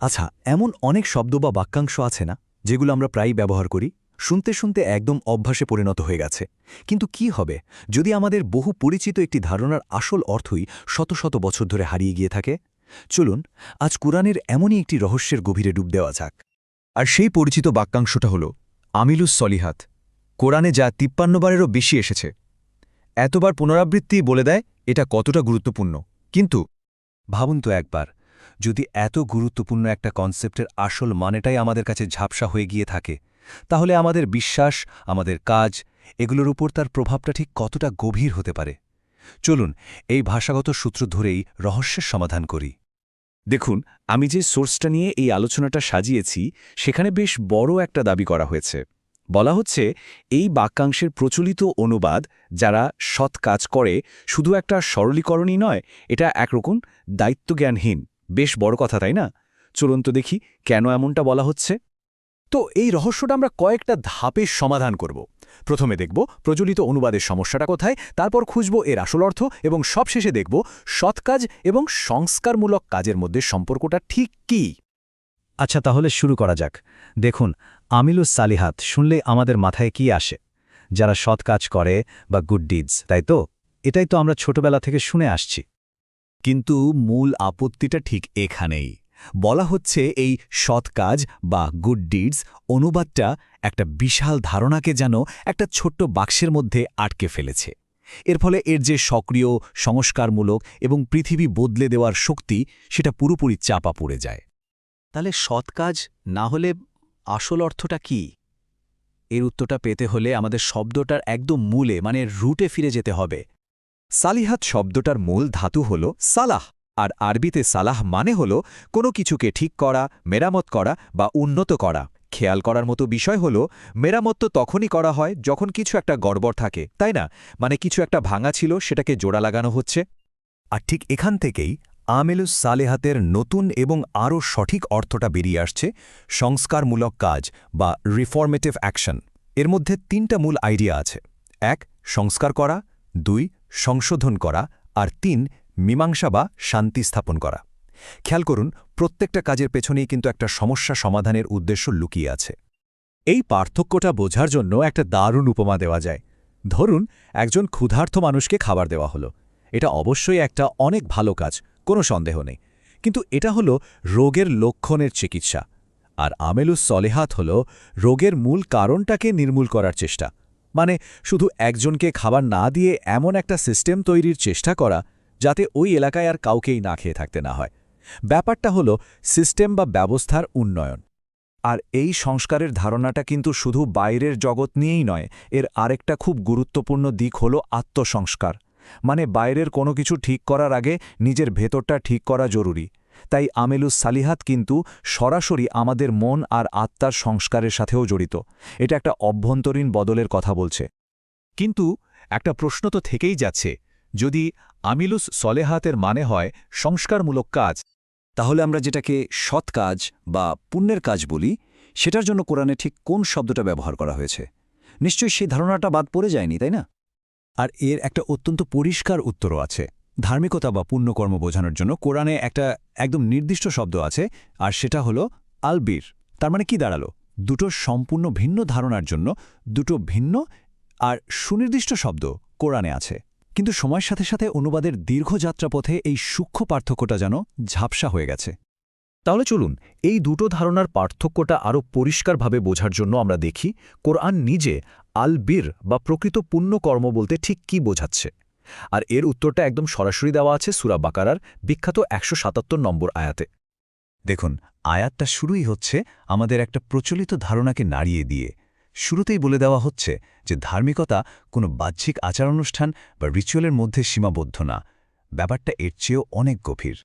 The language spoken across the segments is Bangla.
আচ্ছা এমন অনেক শব্দ বা বাক্যাংশ আছে না, যেগুলো আমরা প্রায়ই ব্যবহার করি, শুনতে শুনতে একদম অভ্যাসে পরিণত হয়ে গেছে। কিন্তু কি হবে, যদি আমাদের বহু পরিচিত একটি ধারণার আসল অর্থই শত শত বছর ধরে হারিয়ে গিয়ে থাকে? চলুন, আজ কোরআনের এমনই একটি রহস্যের গভীরে ডুব দেওয়া যাক। আর সেই পরিচিত বাক্যাংশটা হল, আমিলুস সলিহাত, কোরআনে যা তিপ্পান্নবারেরও বেশি এসেছে। এতবার পুনরাবৃত্তি বলে দেয়, এটা কতটা গুরুত্বপূর্ণ। কিন্তু, ভাবুন তো একবার যদি এত গুরুত্বপূর্ণ একটা কনসেপ্টের আসল মানেটাই আমাদের কাছে ঝাপসা হয়ে গিয়ে থাকে, তাহলে আমাদের বিশ্বাস, আমাদের কাজ, এগুলোর উপর তার প্রভাবটা ঠিক কতটা গভীর হতে পারে। চলুন, এই ভাষাগত সূত্র ধরেই রহস্যের সমাধান করি। দেখুন, আমি যে সোর্সটা নিয়ে এই আলোচনাটা সাজিয়েছি, সেখানে বেশ বড় একটা দাবি করা হয়েছে। বলা হচ্ছে, এই বাক্যাংশের প্রচলিত অনুবাদ যারা সৎ কাজ করে, শুধু একটা সরলীকরণই নয়, এটা একরকম দায়িত্বজ্ঞানহীন। বেশ বড় কথা, তাই না? চলুন তো দেখি কেন এমনটা বলা হচ্ছে। তো এই রহস্যটা আমরা কয়েকটা ধাপে সমাধান করব। প্রথমে দেখব প্রচলিত অনুবাদের সমস্যাটা কোথায়, তারপর খুঁজব এর আসল অর্থ, এবং সবশেষে দেখব সৎ কাজ এবং সংস্কারমূলক কাজের মধ্যে সম্পর্কটা ঠিক কি। আচ্ছা তাহলে শুরু করা যাক। দেখুন, আমিলুস সালিহাত শুনলে আমাদের মাথায় কি আসে? যারা সৎ কাজ করে বা গুড ডিডস তাই তো? এটাই তো আমরা ছোটবেলা থেকে শুনে আসছি। কিন্তু মূল আপত্তিটা ঠিক এখানেই। বলা হচ্ছে এই সৎ কাজ বা গুড ডিডস অনুবাদটা একটা বিশাল ধারণাকে যেন একটা ছোট্ট বাক্সের মধ্যে আটকে ফেলেছে। এর ফলে এর যে সক্রিয়, সংস্কারমূলক এবং পৃথিবী বদলে দেওয়ার শক্তি সেটা পুরোপুরি চাপা পড়ে যায়। তাহলে সৎ কাজ না হলে আসল অর্থটা কি? এর উত্তরটা পেতে হলে আমাদের শব্দটার একদম মূলে মানে রুটে ফিরে যেতে হবে। সালিহাত শব্দটার মূল ধাতু হল সালাহ, আর আরবিতে সালাহ মানে হল কোনো কিছুকে ঠিক করা, মেরামত করা বা উন্নত করা। খেয়াল করার মতো বিষয় হল, মেরামত তো তখনই করা হয় যখন কিছু একটা গড়বড় থাকে, তাই না? মানে কিছু একটা ভাঙা ছিল, সেটাকে জোড়া লাগানো হচ্ছে। আর ঠিক এখান থেকেই আমেলুস সালেহাতের নতুন এবং আরও সঠিক অর্থটা বেরিয়ে আসছে, সংস্কারমূলক কাজ বা রিফর্মেটিভ অ্যাকশন এর মধ্যে তিনটা মূল আইডিয়া আছে। এক, সংস্কার করা। দুই সংশোধন করা আর তিন, মীমাংসা বা শান্তি স্থাপন করা। খেয়াল করুন, প্রত্যেকটা কাজের পেছনেই কিন্তু একটা সমস্যা সমাধানের উদ্দেশ্য লুকিয়ে আছে। এই পার্থক্যটা বোঝার জন্য একটা দারুণ উপমা দেওয়া যায়। ধরুন, একজন ক্ষুধার্থ মানুষকে খাবার দেওয়া হলো। এটা অবশ্যই একটা অনেক ভালো কাজ, কোনো সন্দেহ নেই। কিন্তু এটা হলো রোগের লক্ষণের চিকিৎসা। আর আমেলুস সলেহাত হল রোগের মূল কারণটাকে নির্মূল করার চেষ্টা। মানে শুধু একজনকে খাবার না দিয়ে এমন একটা সিস্টেম তৈরির চেষ্টা করা যাতে ওই এলাকায় আর কাউকেই না খেয়ে থাকতে না হয়। ব্যাপারটা হলো সিস্টেম বা ব্যবস্থার উন্নয়ন। আর এই সংস্কারের ধারণাটা কিন্তু শুধু বাইরের জগৎ নিয়েই নয়, এর আরেকটা খুব গুরুত্বপূর্ণ দিক হল আত্মসংস্কার। মানে বাইরের কোনো কিছু ঠিক করার আগে নিজের ভেতরটা ঠিক করা জরুরি। তাই আমেলুস সালিহাত কিন্তু সরাসরি আমাদের মন আর আত্মার সংস্কারের সাথেও জড়িত। এটা একটা অভ্যন্তরীণ বদলের কথা বলছে। কিন্তু একটা প্রশ্ন তো থেকেই যাচ্ছে, যদি আমিলুস সলেহাতের মানে হয় সংস্কারমূলক কাজ, তাহলে আমরা যেটাকে সৎ কাজ বা পুণ্যের কাজ বলি, সেটার জন্য কোরআনে ঠিক কোন শব্দটা ব্যবহার করা হয়েছে? নিশ্চয়ই সেই ধারণাটা বাদ পড়ে যায়নি, তাই না? আর এর একটা অত্যন্ত পরিষ্কার উত্তরও আছে। ধার্মিকতা বা পুণ্যকর্ম বোঝানোর জন্য কোরআনে একটা একদম নির্দিষ্ট শব্দ আছে, আর সেটা হলো আলবির। তার মানে কি দাঁড়াল? দুটো সম্পূর্ণ ভিন্ন ধারণার জন্য দুটো ভিন্ন আর সুনির্দিষ্ট শব্দ কোরআনে আছে। কিন্তু সময়ের সাথে সাথে অনুবাদের দীর্ঘ যাত্রাপথে এই সূক্ষ্ম পার্থক্যটা যেন ঝাপসা হয়ে গেছে। তাহলে চলুন, এই দুটো ধারণার পার্থক্যটা আরও পরিষ্কারভাবে বোঝার জন্য আমরা দেখি কোরআন নিজে আল বীর বা প্রকৃত পুণ্যকর্ম বলতে ঠিক কি বোঝাচ্ছে। আর এর উত্তরটা একদম সরাসরি দেওয়া আছে সুরা বাকারার বিখ্যাত একশো সাতাত্তর নম্বর আয়াতে। দেখুন, আয়াতটা শুরুই হচ্ছে আমাদের একটা প্রচলিত ধারণাকে নাড়িয়ে দিয়ে। শুরুতেই বলে দেওয়া হচ্ছে যে ধার্মিকতা কোনো বাহ্যিক আচারানুষ্ঠান বা রিচুয়ালের মধ্যে সীমাবদ্ধ না। ব্যাপারটা এর চেয়েও অনেক গভীর।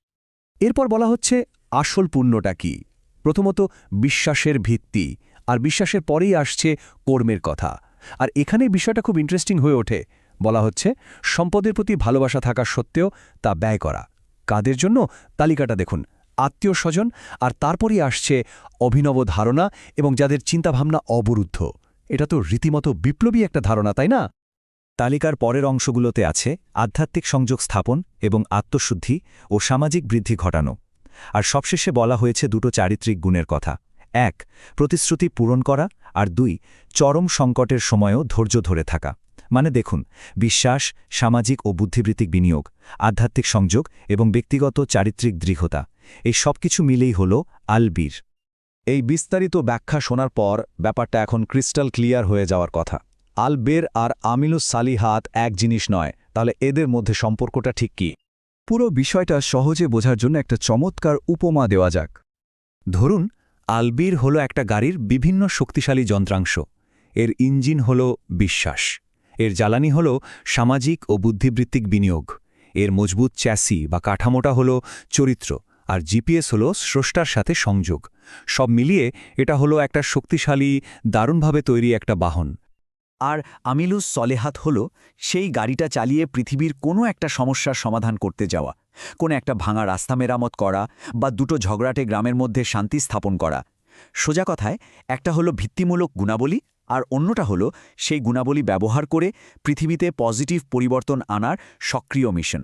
এরপর বলা হচ্ছে, আসল পুণ্যটা কি? প্রথমত, বিশ্বাসের ভিত্তি। আর বিশ্বাসের পরেই আসছে কর্মের কথা। আর এখানে বিষয়টা খুব ইন্টারেস্টিং হয়ে ওঠে। বলা হচ্ছে, সম্পদের প্রতি ভালোবাসা থাকা সত্ত্বেও তা ব্যয় করা। কাদের জন্য? তালিকাটা দেখুন। আত্মীয় স্বজন আর তারপরই আসছে অভিনব ধারণা এবং যাদের চিন্তাভাবনা অবরুদ্ধ। এটা তো রীতিমতো বিপ্লবী একটা ধারণা, তাই না? তালিকার পরের অংশগুলোতে আছে আধ্যাত্মিক সংযোগ স্থাপন এবং আত্মশুদ্ধি ও সামাজিক বৃদ্ধি ঘটানো। আর সবশেষে বলা হয়েছে দুটো চারিত্রিক গুণের কথা। এক, প্রতিশ্রুতি পূরণ করা। আর দুই, চরম সংকটের সময়ও ধৈর্য ধরে থাকা। মানে দেখুন, বিশ্বাস, সামাজিক ও বুদ্ধিবৃত্তিক বিনিয়োগ, আধ্যাত্মিক সংযোগ এবং ব্যক্তিগত চারিত্রিক দৃঢ়তা, এই সবকিছু মিলেই হল আলবীর। এই বিস্তারিত ব্যাখ্যা শোনার পর ব্যাপারটা এখন ক্রিস্টাল ক্লিয়ার হয়ে যাওয়ার কথা। আলবের আর আমিলুস সালিহাত এক জিনিস নয়, তাহলে এদের মধ্যে সম্পর্কটা ঠিক কি? পুরো বিষয়টা সহজে বোঝার জন্য একটা চমৎকার উপমা দেওয়া যাক। ধরুন, আলবির হল একটা গাড়ির বিভিন্ন শক্তিশালী যন্ত্রাংশ। এর ইঞ্জিন হল বিশ্বাস। এর জ্বালানি হল সামাজিক ও বুদ্ধিবৃত্তিক বিনিয়োগ। এর মজবুত চ্যাসি বা কাঠামোটা হল চরিত্র আর জিপিএস হল স্রষ্টার সাথে সংযোগ। সব মিলিয়ে এটা হলো একটা শক্তিশালী, দারুণভাবে তৈরি একটা বাহন। আর আমিলুস সলেহাত হল সেই গাড়িটা চালিয়ে পৃথিবীর কোনো একটা সমস্যার সমাধান করতে যাওয়া, কোনো একটা ভাঙা রাস্তা মেরামত করা বা দুটো ঝগড়াটে গ্রামের মধ্যে শান্তি স্থাপন করা। সোজা কথায় একটা হলো ভিত্তিমূলক গুণাবলী আর অন্যটা হলো, সেই গুণাবলী ব্যবহার করে পৃথিবীতে পজিটিভ পরিবর্তন আনার সক্রিয় মিশন।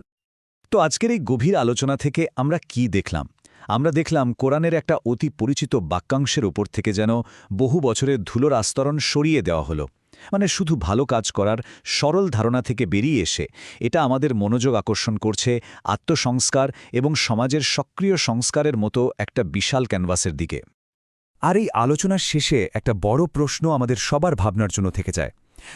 তো আজকের এই গভীর আলোচনা থেকে আমরা কি দেখলাম? আমরা দেখলাম কোরআনের একটা অতি পরিচিত বাক্যাংশের ওপর থেকে যেন বহু বছরের ধুলোর আস্তরণ সরিয়ে দেওয়া হলো। মানে শুধু ভালো কাজ করার সরল ধারণা থেকে বেরিয়ে এসে, এটা আমাদের মনোযোগ আকর্ষণ করছে আত্মসংস্কার এবং সমাজের সক্রিয় সংস্কারের মতো একটা বিশাল ক্যানভাসের দিকে। আর এই আলোচনার শেষে একটা বড় প্রশ্ন আমাদের সবার ভাবনার জন্য থেকে যায়।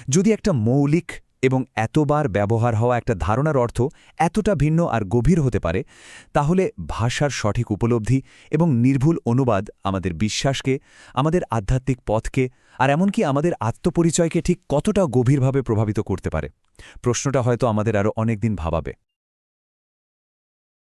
যদি একটা মৌলিক এবং এতবার ব্যবহার হওয়া একটা ধারণার অর্থ এতটা ভিন্ন আর গভীর হতে পারে, তাহলে ভাষার সঠিক উপলব্ধি এবং নির্ভুল অনুবাদ আমাদের বিশ্বাসকে, আমাদের আধ্যাত্মিক পথকে আর এমনকি আমাদের আত্মপরিচয়কে ঠিক কতটা গভীরভাবে প্রভাবিত করতে পারে। প্রশ্নটা হয়তো আমাদের আরও অনেকদিন ভাবাবে।